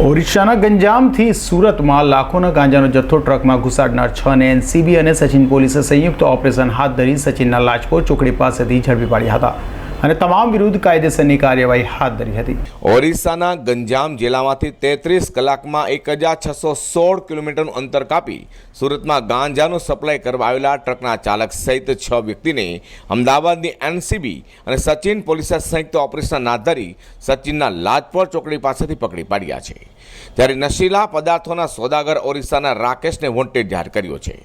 ઓરિસ્સાના ગંજામથી સુરતમાં લાખોના ગાંજાનો જથ્થો ટ્રકમાં ઘુસાડનાર છ ને એનસીબી અને સચિન પોલીસે સંયુક્ત ઓપરેશન હાથ ધરી સચિનના લાજપોર ચોકડી પાસેથી ઝડપી પાડ્યા હતા. અને તમામ વિરુદ્ધ કાયદેસરની કાર્યવાહી હાથ ધરી હતી. ઓરિસ્સાના ગંજામ જિલ્લામાંથી તેત્રીસ કલાકમાં એક હજાર છસો સોળ કિલોમીટરનું અંતર કાપી સુરતમાં ગાંજાનો સપ્લાય કરવા આવેલા ટ્રકના ચાલક સહિત છ વ્યક્તિને અમદાવાદની એનસીબી અને સચિન પોલીસે સંયુક્ત ઓપરેશન હાથ ધરી સચિનના લાજપોર ચોકડી પાસેથી પકડી પાડ્યા છે. ત્યારે નશીલા પદાર્થોના સોદાગર ઓરિસ્સાના રાકેશને વોન્ટેડ જાહેર કર્યો છે.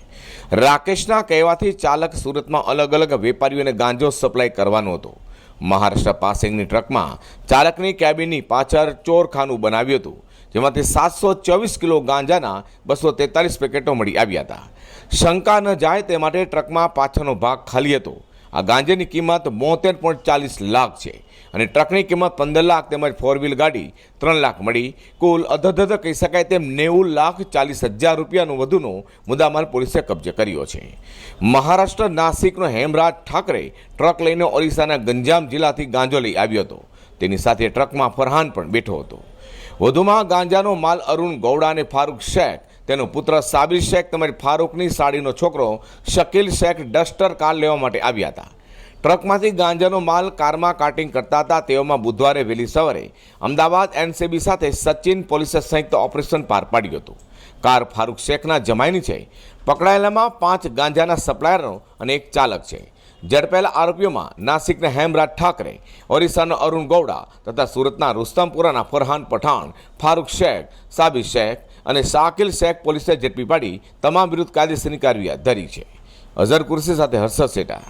રાકેશના કહેવાથી ચાલક સુરતમાં અલગ અલગ વેપારીઓને ગાંજો સપ્લાય કરવાનો હતો. મહારાષ્ટ્ર પાસિંગની ટ્રકમાં ચાલકની કેબિનની પાછળ ચોરખાનું બનાવ્યું હતું, જેમાંથી સાતસો ચોવીસ કિલો ગાંજાના બસો તેતાલીસ પેકેટો મળી આવ્યા હતા. શંકા ન જાય તે માટે ટ્રકમાં પાછળનો ભાગ ખાલી હતો. આ ગાંજાની કિંમત બોતેર પોઈન્ટ ચાલીસ લાખ છે અને ટ્રકની કિંમત પંદર લાખ તેમજ ફોર વ્હીલ ગાડી ત્રણ લાખ મળી. કુલ અધધધ કહી શકાય તેમ નેવું લાખ ચાલીસ હજાર રૂપિયાનું વધુનો મુદ્દામાલ પોલીસે કબજે કર્યો છે. મહારાષ્ટ્ર નાસિકનો હેમરાજ ઠાકરે ટ્રક લઈને ઓરિસ્સાના ગંજામ જિલ્લાથી ગાંજો લઈ આવ્યો હતો. તેની સાથે ટ્રકમાં ફરહાન પણ બેઠો હતો. વધુમાં ગાંજાનો માલ અરુણ ગૌડા અને ફારૂક શેખ તેનો પુત્ર સાબિર શેખ તેમજ ફારૂકની સાડીનો છોકરો શકીલ શેખ ડસ્ટર કાર લેવા માટે આવ્યા હતા. ટ્રકમાંથી ગાંજાનો માલ કારમાં કાર્ટિંગ કરતા હતા. તેઓમાં બુધવારે વહેલી સવારે અમદાવાદ એનસીબી સાથે સચિન પોલીસે સંયુક્ત ઓપરેશન પાર પાડ્યું હતું. કાર ફારૂક શેખના જમાઈની છે. પકડાયેલામાં પાંચ ગાંજાના સપ્લાયરો અને એક ચાલક છે. ઝડપાયેલા આરોપીઓમાં નાસિકના હેમરાજ ઠાકરે, ઓરિસ્સાનો અરુણ ગૌડા તથા સુરતના રુસ્તમપુરાના ફરહાન પઠાણ, ફારૂક શેખ, સાબિર શેખ અને શાકિલ શેખ પોલીસે ઝડપી પાડી તમામ વિરુદ્ધ કાયદેસરની કાર્યવાહી હાથ ધરી છે. અઝર કુરશી સાથે હર્ષદ સેટા.